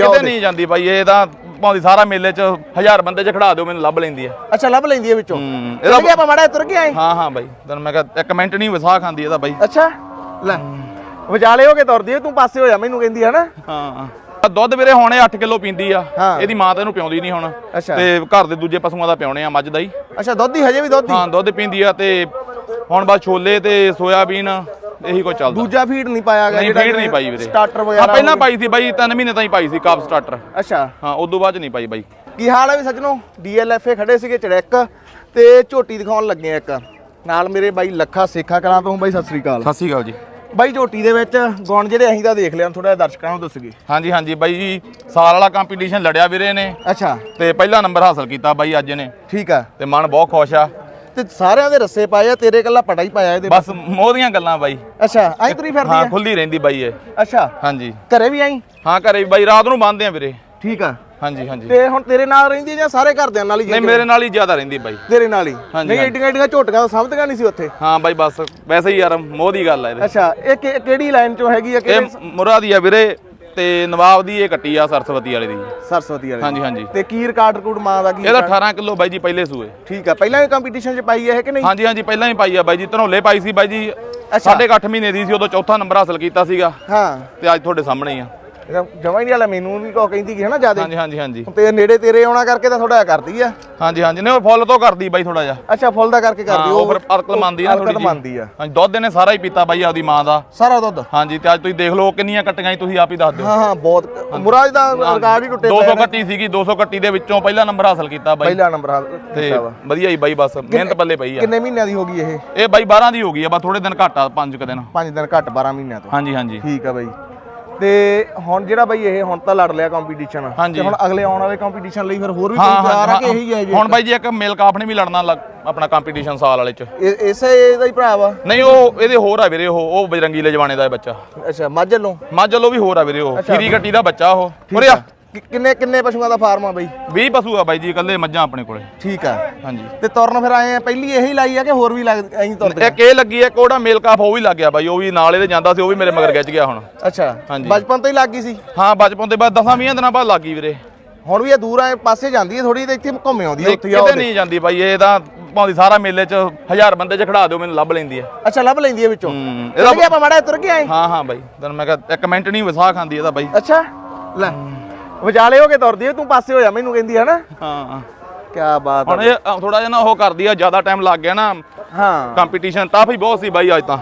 ਕਿਤੇ ਨਹੀਂ ਜਾਂਦੀ ਬਾਈ ਇਹ ਤਾਂ ਭਾਵੇਂ ਸਾਰਾ ਮੇਲੇ 'ਚ ਹਜ਼ਾਰ ਬੰਦੇ 'ਚ ਖੜਾ ਦਿਓ ਮੈਨੂੰ ਲੱਭ ਲੈਂਦੀ ਆ ਅੱਛਾ ਲੱਭ ਲੈਂਦੀ ਹੈ ਵਿੱਚੋਂ? ਹੂੰ, ਇਹਦਾ ਆਪਾਂ ਮਾੜਾ ਤੁਰ ਕੇ ਆਏ? ਹਾਂ ਹਾਂ ਬਾਈ ਤੈਨੂੰ ਮੈਂ ਕਿਹਾ ਇੱਕ ਮਿੰਟ ਨਹੀਂ ਵਸਾ ਖਾਂਦੀ ਇਹਦਾ ਬਾਈ। ਅੱਛਾ ਲੈ ਵਿਚਾਲੇ ਹੋ ਕੇ ਤੁਰਦੀ ਹੈ ਤੂੰ ਪਾਸੇ ਹੋ ਜਾ ਮੈਨੂੰ ਕਹਿੰਦੀ ਹੈ ਨਾ। ਹਾਂ ਦੁੱਧ ਵੀਰੇ ਹੁਣੇ 8 ਕਿਲੋ ਪੀਂਦੀ ਆ ਹਾਂ। ਇਹਦੀ ਮਾਂ ਤਾਂ ਇਹਨੂੰ ਪਿਉਂਦੀ ਨਹੀਂ ਹੁਣ। ਤੇ ਘਰ ਦੇ ਦੂਜੇ ਪਸ਼ੂਆਂ ਦਾ ਪਿਉਣੇ ਆ ਮੱਝ ਦਾ ਹੀ। ਅੱਛਾ ਦੁੱਧ ਹੀ ਹਜੇ ਵੀ ਦੁੱਧ ਹੀ? ਹਾਂ ਦੁੱਧ ਪੀਂਦੀ ਆ ਤੇ ਹੁਣ ਬਸ ਛੋਲੇ ਤੇ ਸੋਇਆਬੀਨ ਇਹੀ ਕੁਝ ਚੱਲਦਾ। ਦੂਜਾ ਫੀਡ ਨਹੀਂ ਪਾਇਆ ਗਿਆ ਨਹੀਂ ਫੀਡ ਨਹੀਂ ਪਾਈ ਵੀਰੇ। ਸਟਾਰਟਰ ਵਗੈਰਾ ਪਹਿਲਾਂ ਪਾਈ ਸੀ ਬਾਈ 3 ਮਹੀਨੇ ਤਾਂ ਹੀ ਪਾਈ ਸੀ ਕਾਪ ਸਟਾਰਟਰ ਅੱਛਾ। ਹਾਂ ਉਦੋਂ ਬਾਅਦ 'ਚ ਨਹੀਂ ਪਾਈ ਬਾਈ। ਕੀ ਹਾਲ ਹੈ ਵੀ ਸੱਜਣੋ? ਡੀਐਲਐਫਏ ਖੜੇ ਸੀਗੇ ਚੜੈਕ ਤੇ ਝੋਟੀ ਦਿਖਾਉਣ ਲੱਗੇ ਆ ਇੱਕ। ਨਾਲ ਮੇਰੇ ਬਾਈ ਲੱਖਾ ਸੇਖਾ ਕਲਾਂ ਤੋਂ ਬਾਈ ਸਤਿ ਸ੍ਰੀ ਅਕਾਲ। ਸਤਿ ਸ਼੍ਰੀ ਅਕਾਲ ਜੀ। ਬਾਈ ਝੋਟੀ ਦੇ ਵਿੱਚ ਗੁਣ ਜਿਹੜੇ ਅਸੀਂ ਤਾਂ ਦੇਖ ਲਿਆ ਥੋੜਾ ਜਿਹਾ ਦਰਸ਼ਕਾਂ ਨੂੰ ਦੱਸਗੇ ਹਾਂਜੀ ਹਾਂਜੀ ਬਾਈ ਜੀ ਸਾਲ ਵਾਲਾ ਕੰਪੀਟੀਸ਼ਨ ਲੜਿਆ ਵੀਰੇ ਨੇ। ਅੱਛਾ। ਤੇ ਪਹਿਲਾ ਨੰਬਰ ਹਾਸਲ ਕੀਤਾ ਬਾਈ ਅੱਜ ਨੇ ਠੀਕ ਆ। ਤੇ ਮਨ ਬਹੁਤ ਖੁਸ਼ ਆ। ਤੇ ਸਾਰਿਆਂ ਦੇ ਰੱਸੇ ਪਾਏ ਆ ਤੇਰੇ ਕੱਲਾ ਪਟਾ ਹੀ ਪਾਇਆ ਇਹਦੇ ਬਸ ਮੋਹ ਦੀਆਂ ਗੱਲਾਂ ਬਾਈ। ਅੱਛਾ ਆਈ ਤੁਰੀ ਫਿਰਦੀ ਹਾਂ ਆ? ਖੁੱਲੀ ਰਹਿੰਦੀ ਬਾਈ ਇਹ। ਅੱਛਾ। ਹਾਂਜੀ। ਘਰੇ ਵੀ ਆਈ? ਹਾਂ ਘਰੇ ਵੀ ਬਾਈ ਰਾਤ ਨੂੰ ਬੰਨਦੇ ਆ ਵੀਰੇ। ਠੀਕ ਆ। ਹਾਂਜੀ ਹਾਂਜੀ। ਤੇ ਹੁਣ ਤੇਰੇ ਨਾਲ ਰਹਿੰਦੀ ਜਾਂ ਸਾਰੇ ਘਰਦਿਆਂ ਨਾਲ ਹੀ ਨਹੀਂ ਮੇਰੇ ਨਾਲ ਹੀ ਜ਼ਿਆਦਾ ਰਹਿੰਦੀ ਬਾਈ। ਤੇਰੇ ਨਾਲ ਹੀ? ਨਹੀਂ। ਏਡੀਆਂ ਏਡੀਆਂ ਝੋਟੀਆਂ ਤਾਂ ਸਮਝਦੀਆਂ ਨਹੀਂ ਸੀ ਉੱਥੇ। ਹਾਂ ਬਾਈ ਬਸ ਵੈਸੇ ਹੀ ਯਾਰ ਮੋਹ ਦੀ ਗੱਲ ਆ ਇਹਦੇ। ਅੱਛਾ ਇਹ ਕਿਹੜੀ ਲਾਈਨ ਚੋਂ ਹੈਗੀ ਆ ਇਹ ਕਿਹੜੇ ਮੁਰਾ ਦੀ ਆ ਵੀਰੇ ਤੇ ਨਵਾਬ ਦੀ ਇਹ ਕੱਟੀ ਆ ਸਰਸਵਤੀ ਵਾਲੇ ਦੀ। ਸਰਸਵਤੀ ਵਾਲੇ ਹਾਂਜੀ ਹਾਂਜੀ। ਤੇ ਕੀ ਰਿਕਾਰਡ ਰਿਕੂਡ ਮਾਂ ਦਾ ਕੀ ਇਹਦਾ 18 ਕਿਲੋ ਬਾਈ ਜੀ ਪਹਿਲੇ ਸੂਏ। ਠੀਕ ਆ ਪਹਿਲਾਂ ਵੀ ਕੰਪੀਟੀਸ਼ਨ 'ਚ ਪਾਈ ਹੈ ਕਿ ਨਹੀਂ? ਹਾਂਜੀ ਹਾਂਜੀ ਪਹਿਲਾਂ ਹੀ ਪਾਈ ਆ ਬਾਈ ਜੀ ਧਨੌਲੇ ਪਾਈ ਸੀ ਬਾਈ ਜੀ। ਸਾਢੇ ਕੁ ਅੱਠ ਮਹੀਨੇ ਦੀ ਸੀ ਉਦੋਂ ਚੌਥਾ ਨੰਬਰ ਹਾਸਲ ਕੀਤਾ ਸੀਗਾ। ਹਾਂ। ਤੇ ਅੱਜ ਤੁਹਾਡੇ ਸਾਹਮਣੇ ਹੀ ਆ। ਜਮਾ ਹੀ ਨਹੀਂ ਵਾਲਾ ਮੈਨੂੰ ਵੀ ਕੋ ਕਹਿੰਦੀ ਕਿ ਹੈ ਨਾ ਜ਼ਿਆਦਾ। ਹਾਂਜੀ ਹਾਂਜੀ ਹਾਂਜੀ। ਤੇ ਨੇੜੇ ਤੇਰੇ ਆਉਣਾ ਕਰਕੇ ਤਾਂ ਥੋੜਾ ਕਰਦੀ ਆ। ਹਾਂਜੀ ਹਾਂਜੀ। ਨੇ ਉਹ ਫੁੱਲ ਤੋਂ ਕਰਦੀ ਬਾਈ ਥੋੜਾ ਜਿਹਾ। ਅੱਛਾ ਫੁੱਲ ਦਾ ਕਰਕੇ ਕਰਦੀ ਉਹ ਫਿਰ ਅਰਕਲ ਮੰਨਦੀ ਆ ਹਰਕਤ ਥੋੜੀ ਮੰਨਦੀ ਆ। ਹਾਂਜੀ ਦੁੱਧ ਇਹਨੇ ਸਾਰਾ ਹੀ ਪੀਤਾ ਬਾਈ ਆਪਦੀ ਮਾਂ ਦਾ। ਸਾਰਾ ਦੁੱਧ? ਹਾਂਜੀ ਤੇ ਅੱਜ ਤੁਸੀਂ ਦੇਖ ਲਓ ਕਿੰਨੀਆਂ ਕੱਟੀਆਂ ਤੁਸੀਂ ਆਪ ਹੀ ਦੱਸ ਦਿਓ। ਹਾਂ ਹਾਂ ਬਹੁਤ। ਮੁਰਾਜ ਦਾ ਰਿਕਾਰਡ ਹੀ ਟੁੱਟੇ 200 ਕੱਟੀ ਸੀਗੀ 200 ਕੱਟੀ ਦੇ ਵਿੱਚੋਂ ਪਹਿਲਾ ਨੰਬਰ ਹਾਸਲ ਕੀਤਾ ਬਾਈ। ਪਹਿਲਾ ਨੰਬਰ ਤੇ ਕੀਤਾ ਵਾ। ਵਧੀਆ ਹੀ ਬਾਈ ਬਸ ਮਿਹਨਤ ਪੱਲੇ ਪਈ ਆ। ਕਿੰਨੇ ਮਹੀਨਿਆਂ ਦੀ ਹੋ ਗਈ ਇਹ? ਇਹ ਬਾਈ 12 ਦੀ ਹੋ ਗਈ ਆ ਬਸ ਥੋੜੇ ਦਿਨ ਘੱਟ ਆ ਪੰਜ ਕੁ ਦਿਨ। 5 ਦਿਨ ਘੱਟ 12 ਮਹੀਨਿਆਂ ਤੋਂ। ਹਾਂਜੀ ਹਾਂਜੀ। ਠੀਕ ਆ ਬਾਈ। ਤੇ ਹੁਣ ਜਿਹੜਾ ਬਾਈ ਇਹ ਹੁਣ ਤਾਂ ਲੜ ਲਿਆ ਕੰਪੀਟੀਸ਼ਨ ਹਾਂਜੀ। ਤੇ ਹੁਣ ਅਗਲੇ ਆਉਣ ਵਾਲੇ ਕੰਪੀਟੀਸ਼ਨ ਲਈ ਫਿਰ ਹੋਰ ਵੀ ਹਾਂ ਕੋਈ ਤਿਆਰ ਆ ਕਿ ਇਹੀ ਹੈ ਜੀ? ਹੁਣ ਬਾਈ ਜੀ ਇੱਕ ਮਿਲਕ ਆਪ ਨੇ ਵੀ ਲੜਨਾ ਲੱਗ- ਆਪਣਾ ਕੰਪੀਟੀਸ਼ਨ ਸਾਲ ਵਾਲੇ ਚ। ਇਹ- ਇਸੇ ਦਾ ਹੀ ਭਰਾ ਵਾ? ਨਹੀਂ ਉਹ ਇਹਦੇ ਹੋਰ ਆ ਵੀਰੇ ਉਹ ਉਹ ਬਜਰੰਗੀਲੇ ਜਵਾਨੇ ਦਾ ਇਹ ਬੱਚਾ। ਅੱਛਾ ਮੱਝ ਵੱਲੋਂ? ਮੱਝ ਵੱਲੋਂ ਵੀ ਹੋਰ ਆ ਵੀਰੇ ਉਹ। ਖੀਰੀ ਕੱਟੀ ਦਾ ਬੱਚਾ ਉਹ। ਉਰੇ ਆ। ਕਿ- ਕਿੰਨੇ ਕਿੰਨੇ ਪਸ਼ੂਆਂ ਦਾ ਫਾਰਮ ਆ ਬਾਈ? 20 ਪਸ਼ੂ ਆ ਬਾਈ ਜੀ ਇਕੱਲੇ ਮੱਝਾਂ ਆਪਣੇ ਕੋਲੇ। ਠੀਕ ਆ। ਹਾਂਜੀ। ਤੇ ਤੁਰਨ ਫਿਰ ਆਏ ਆ ਪਹਿਲੀ ਇਹੀ ਲਾਈ ਆ ਕਿ ਹੋਰ ਵੀ ਲੱਗ ਐਂ ਤੁਰਦੇ ਇੱਕ ਇਹ ਲੱਗੀ ਹੈ ਕੋੜਾ ਮੇਲ ਕਾਫ ਉਹ ਵੀ ਲੱਗ ਗਿਆ ਬਾਈ ਉਹ ਵੀ ਨਾਲ ਇਹਦੇ ਜਾਂਦਾ ਸੀ ਉਹ ਵੀ ਮੇਰੇ ਮਗਰ ਗਿੱਜ ਗਿਆ ਹੁਣ। ਅੱਛਾ। ਹਾਂਜੀ। ਬਚਪਨ ਤੋਂ ਹੀ ਲੱਗ ਗਈ ਸੀ? ਹਾਂ ਬਚਪਨ ਦੇ ਬਾਅਦ 10 20 ਦਿਨਾਂ ਬਾਅਦ ਲੱਗ ਵੀਰੇ। ਹੁਣ ਵੀ ਇਹ ਦੂਰ ਆਏ ਪਾਸੇ ਜਾਂਦੀ ਹੈ ਥੋੜੀ ਤੇ ਇੱਥੇ ਘੁੰਮੇ ਆਉਂਦੀ ਹੈ ਉੱਥੇ ਆ ਕਿਤੇ ਨਹੀਂ ਜਾਂਦੀ ਬਾਈ ਇਹ ਤਾਂ ਭਾਵੇਂ ਸਾਰਾ ਮੇਲੇ 'ਚ ਹਜ਼ਾਰ ਬੰਦੇ 'ਚ ਖੜਾ ਦਿਓ ਮੈਨੂੰ ਲੱਭ ਲੈਂਦੀ ਆ। ਅੱਛਾ ਲੱਭ ਲੈਂਦੀ ਹੈ ਵਿੱਚੋਂ? ਹੂੰ, ਇਹਦਾ ਆਪਾਂ ਮਾੜਾ ਜਿਹਾ ਤੁਰ ਕੇ ਆਏ। ਹਾਂ ਹਾਂ ਬਾਈ ਤੈਨੂੰ ਮੈਂ ਕਿਹਾ ਇੱਕ ਮਿੰਟ ਨਹੀਂ ਵਸਾ ਖਾਂਦੀ ਇਹਦਾ ਬਾਈ। ਅੱਛਾ ਲੈ। ਵਿਚਾਲੇ ਹੋ ਕੇ ਤੁਰਦੀ ਹੈ ਤੂੰ ਪਾਸੇ ਹੋ ਜਾ ਮੈਨੂੰ ਕਹਿੰਦੀ ਹੈ ਨਾ। ਹਾਂ। ਕੀ ਬਾਤ ਹੁਣ ਇਹ ਥੋੜਾ ਜਿਹਾ ਨਾ ਉਹ ਕਰਦੀ ਆ ਜ਼ਿਆਦਾ ਟਾਈਮ ਲੱਗ ਗਿਆ ਨਾ। ਹਾਂ। ਕੰਪੀਟੀਸ਼ਨ ਟਫ ਹੀ ਬਹੁਤ ਸੀ ਬਾਈ ਅੱਜ ਤਾਂ।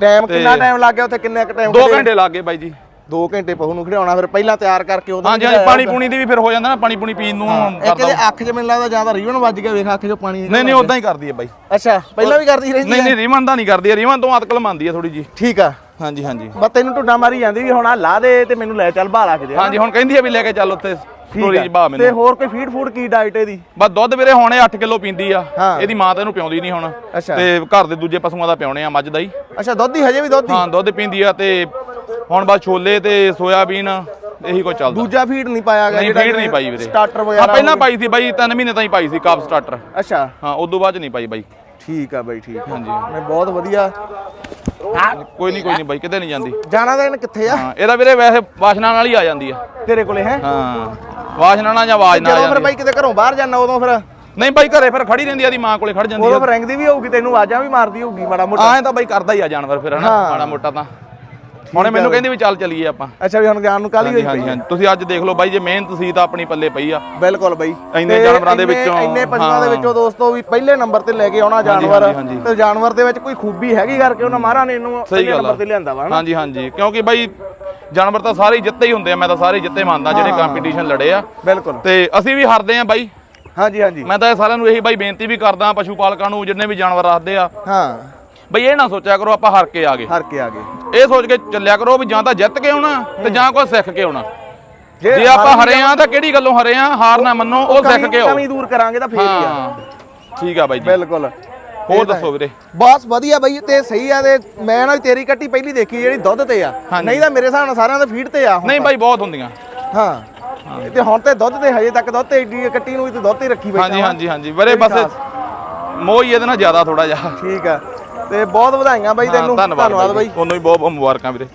ਟਾਈਮ ਕਿੰਨਾ ਟਾਈਮ ਲੱਗ ਗਿਆ ਉੱਥੇ ਕਿੰਨੇ ਕ ਟਾਈਮ 2 ਘੰਟੇ ਲੱਗ ਗਏ ਬਾਈ ਜੀ। 2 ਘੰਟੇ ਪਹੂ ਨੂੰ ਖਿਡਾਉਣਾ ਫਿਰ ਪਹਿਲਾਂ ਤਿਆਰ ਕਰਕੇ ਉਹਦਾ ਹਾਂਜੀ ਹਾਂਜੀ ਪਾਣੀ ਪੂਣੀ ਦੀ ਵੀ ਫਿਰ ਹੋ ਜਾਂਦਾ ਨਾ ਪਾਣੀ ਪੂਣੀ ਪੀਣ ਨੂੰ ਇੱਕ ਇਹਦੇ ਅੱਖ 'ਚ ਮੈਨੂੰ ਲੱਗਦਾ ਜ਼ਿਆਦਾ ਰੀਵਨ ਵੱਜ ਗਿਆ ਵੇਖ ਅੱਖ 'ਚੋਂ ਪਾਣੀ ਨਹੀਂ ਨਹੀਂ ਉਦਾਂ ਹੀ ਕਰਦੀ ਹੈ ਬਾਈ। ਅੱਛਾ ਪਹਿਲਾਂ ਵੀ ਕਰਦੀ ਰਹਿੰਦੀ ਨਹੀਂ ਨਹੀਂ ਰੀਮਨ ਦਾ ਨਹੀਂ ਕਰਦੀ ਰੀਮਨ ਤੋਂ ਅਤਕਲ ਮੰਨਦੀ ਹੈ ਥੋੜੀ ਜੀ ਠੀਕ ਆ। ਹਾਂਜੀ ਹਾਂਜੀ। ਬਸ ਤੈਨੂੰ ਢੁੱਡਾ ਮਾਰੀ ਜਾਂਦੀ ਵੀ ਹੁਣ ਆ ਲਾ ਦੇ ਤੇ ਮੈਨੂੰ ਲੈ ਚੱਲ ਬਾਹਰ ਆ ਕੇ ਦੇ। ਹਾਂਜੀ ਹੁਣ ਕਹਿੰਦੀ ਹੈ ਵੀ ਲੈ ਕੇ ਚੱਲ ਉੱਥੇ ਸਟੋਰੀ ਚ ਬਾ ਤੇ ਮੈਨੂੰ। ਹੋਰ ਕੋਈ ਫੀਡ ਫੂਡ ਕੀ ਡਾਈਟ ਇਹਦੀ? ਬਸ ਦੁੱਧ ਵੀਰੇ ਹੁਣੇ 8 ਕਿਲੋ ਪੀਂਦੀ ਆ। ਹਾਂ। ਇਹਦੀ ਮਾਂ ਤਾਂ ਇਹਨੂੰ ਪਿਉਂਦੀ ਨਹੀਂ ਹੁਣ। ਤੇ ਘਰ ਦੇ ਦੂਜੇ ਪਸ਼ੂਆਂ ਦਾ ਪਿਉਣੇ ਆ ਮੱਝ ਦਾ ਹੀ। ਅੱਛਾ ਦੁੱਧ ਹੀ ਹਜੇ ਵੀ ਦੁੱਧ ਹੀ? ਹਾਂ ਦੁੱਧ ਪੀਂਦੀ ਆ ਤੇ ਹੁਣ ਬਸ ਛੋਲੇ ਤੇ ਸੋਇਆਬੀਨ ਇਹੀ ਕੁਝ ਚੱਲਦਾ। ਦੂਜਾ ਫੀਡ ਨਹੀਂ ਪਾਇਆ ਗਿਆ ਨਹੀਂ ਫੀਡ ਨਹੀਂ ਪਾਈ ਵੀਰੇ। ਸਟਾਰਟਰ ਹਾਂ ਵਗੈਰਾ ਪਹਿਲਾਂ ਪਾਈ ਸੀ ਬਾਈ 3 ਮਹੀਨੇ ਤਾਂ ਹੀ ਪਾਈ ਸੀ ਕਾਪ ਸਟਾਰਟਰ ਅੱਛਾ। ਹਾਂ ਉਦੋਂ ਬਾਅਦ ਚ ਨਹੀਂ ਪਾਈ ਬਾਈ। ਠੀਕ ਆ ਬਾਈ ਠੀਕ ਆ। ਹਾਂਜੀ। ਮੈਂ ਬਹੁਤ ਵਧੀਆ ਕੋਈ ਨਹੀਂ ਕੋਈ ਨਹੀਂ ਬਾਈ ਕਿਤੇ ਨਹੀਂ ਜਾਂਦੀ। ਜਾਣਾ ਤਾਂ ਇਹਨੇ ਕਿੱਥੇ ਆ? ਹਾਂ ਇਹਦਾ ਵੀਰੇ ਵੈਸੇ ਵਾਸ਼ਨਾ ਨਾਲ ਹੀ ਆ ਜਾਂਦੀ ਆ। ਤੇਰੇ ਕੋਲੇ ਹੈ? ਹਾਂ ਵਾਸ਼ਨਾ ਨਾਲ ਜਾਂ ਆਵਾਜ਼ ਨਾਲ ਆ ਜਦੋਂ ਫਿਰ ਜਾਂਦੀ ਬਾਈ ਕਿਤੇ ਘਰੋਂ ਬਾਹਰ ਜਾਣਾ ਉਦੋਂ ਫਿਰ ਨਹੀਂ ਬਾਈ ਘਰੇ ਫਿਰ ਖੜੀ ਰਹਿੰਦੀ ਆ ਦੀ ਮਾਂ ਕੋਲੇ ਖੜ ਜਾਂਦੀ ਉਦੋਂ ਆ ਫਿਰ ਰੈਂਗਦੀ ਵੀ ਹੋਊਗੀ ਤੈਨੂੰ ਆਵਾਜ਼ਾਂ ਵੀ ਮਾਰਦੀ ਹੋਊਗੀ ਮਾੜਾ ਮੋਟਾ। ਆਏ ਤਾਂ ਬਾਈ ਕਰਦਾ ਹੀ ਆ ਜਾਨਵਰ ਫਿਰ ਹਨਾ। ਮਾੜਾ ਮੋਟਾ ਤਾਂ। ਹੁਣੇ ਮੈਨੂੰ ਕਹਿੰਦੀ ਵੀ ਚੱਲ ਚੱਲੀਏ ਆਪਾਂ। ਅੱਛਾ ਵੀ ਹੁਣ ਜਾਣ ਨੂੰ ਕਾਲੀ ਹੋਈ ਪਈ ਹਾਂਜੀ ਤੁਸੀਂ ਅੱਜ ਦੇਖ ਲਓ ਬਾਈ ਜੇ ਮਿਹਨਤ ਸੀ ਤਾਂ ਆਪਣੀ ਪੱਲੇ ਪਈ ਆ। ਬਿਲਕੁਲ ਬਾਈ। ਇੰਨੇ ਜਾਨਵਰਾਂ ਦੇ ਵਿੱਚੋਂ, ਇੰਨੇ ਪਸ਼ੂਆਂ ਦੇ। ਵਿੱਚੋਂ ਦੋਸਤੋ ਵੀ ਪਹਿਲੇ ਨੰਬਰ ਤੇ ਲੈ ਕੇ ਆਉਣਾ ਜਾਨਵਰ। ਤੇ ਜਾਨਵਰ ਦੇ ਵਿੱਚ ਕੋਈ ਖੂਬੀ ਹੈਗੀ ਕਰਕੇ ਉਹਨਾਂ ਮਹਾਰਾ ਨੇ ਇਹਨੂੰ ਪਹਿਲੇ ਨੰਬਰ ਤੇ ਲਿਆਂਦਾ ਵਾ ਹਾਂਜੀ ਹਾਂਜੀ। ਕਿਉਂਕਿ ਬਾਈ ਜਾਨਵਰ ਤਾਂ ਸਾਰੇ ਜਿੱਤੇ ਹੀ ਹੁੰਦੇ ਆ। ਮੈਂ ਤਾਂ ਸਾਰੇ ਜਿੱਤੇ ਮੰਨਦਾ ਜਿਹੜੇ ਕੰਪੀਟੀਸ਼ਨ ਲੜੇ ਆ। ਬਿਲਕੁਲ। ਤੇ ਅਸੀਂ ਵੀ ਹਾਰਦੇ ਆ ਬਾਈ। ਹਾਂਜੀ ਹਾਂਜੀ। ਮੈਂ ਤਾਂ ਸਾਰਿਆਂ ਨੂੰ ਇਹੀ ਬਾਈ ਬੇਨਤੀ ਵੀ ਕਰਦਾ ਪਸ਼ੂ ਪਾਲਕਾਂ ਨੂੰ ਜਿੰਨੇ ਵੀ ਜਾਨਵਰ ਰੱਖਦੇ ਆ। ਹਾਂ। ਬਈ ਇਹ ਨਾ ਸੋਚਿਆ ਕਰੋ ਆਪਾਂ ਹਾਰ ਕੇ ਆ ਗਏ। ਹਰ ਕੇ ਆ ਗਏ। ਇਹ ਸੋਚ ਕੇ ਚੱਲਿਆ ਕਰੋ ਵੀ ਜਾਂ ਤਾਂ ਜਿੱਤ ਕੇ ਆਉਣਾ ਤੇ ਜਾਂ ਕੁਝ ਸਿੱਖ ਕੇ ਆਉਣਾ। ਜੇ ਆਪਾਂ ਹਰੇ ਆ ਤਾਂ ਕਿਹੜੀ ਗੱਲੋਂ ਹਰੇ ਆ ਹਾਰ ਨਾ ਮੰਨੋ ਉਹ ਸਿੱਖ ਕੇ ਆਓ। ਕਮੀ ਦੂਰ ਕਰਾਂਗੇ ਤਾਂ ਫੇਰ ਹੀ ਆ। ਹਾਂ ਠੀਕ ਆ ਬਾਈ ਜੀ। ਬਿਲਕੁਲ। ਹੋਰ ਦੱਸੋ ਵੀਰੇ। ਬਹੁਤ ਵਧੀਆ ਬਈ ਤੇ ਸਹੀ ਆ ਤੇ ਮੈਂ ਨਾ ਤੇਰੀ ਕੱਟੀ ਪਹਿਲੀ ਦੇਖੀ ਜਿਹੜੀ ਦੁੱਧ ਤੇ ਆ। ਹਾਂਜੀ। ਨਹੀਂ ਤਾਂ ਮੇਰੇ ਹਿਸਾਬ ਨਾਲ ਸਾਰਿਆਂ ਦੇ ਫੀਡ ਤੇ ਆ ਹੁਣ ਨਹੀਂ ਬਾਈ ਬਹੁਤ ਹੁੰਦੀਆਂ। ਤਾਂ। ਹਾਂ। ਤੇ ਹੁਣ ਤੇ ਦੁੱਧ ਤੇ ਹਜੇ ਤੱਕ ਦੁੱਧ ਤੇ ਏਡੀ ਕੱਟੀ ਨੂੰ ਵੀ ਤੇ ਦੁੱਧ ਤੇ ਰੱਖੀ ਬੈਠਾ ਹਾਂਜੀ ਵਾਂ। ਹਾਂਜੀ ਹਾਂਜੀ। ਵੀਰੇ ਕੋਈ ਬਸ। ਮੋਹ ਹੀ ਇਹਦੇ ਨਾਲ ਜ਼ਿਆਦਾ ਥੋੜਾ ਜਿਹਾ। ਠੀਕ ਆ। ਤੇ ਬਹੁਤ ਵਧਾਈਆਂ ਬਾਈ ਤੈਨੂੰ। ਧੰਨਵਾਦ ਧੰਨਵਾਦ ਬਾਈ। ਤੁਹਾਨੂੰ ਵੀ ਬਹੁਤ ਬਹੁਤ ਮੁਬਾਰਕਾਂ ਵੀਰੇ।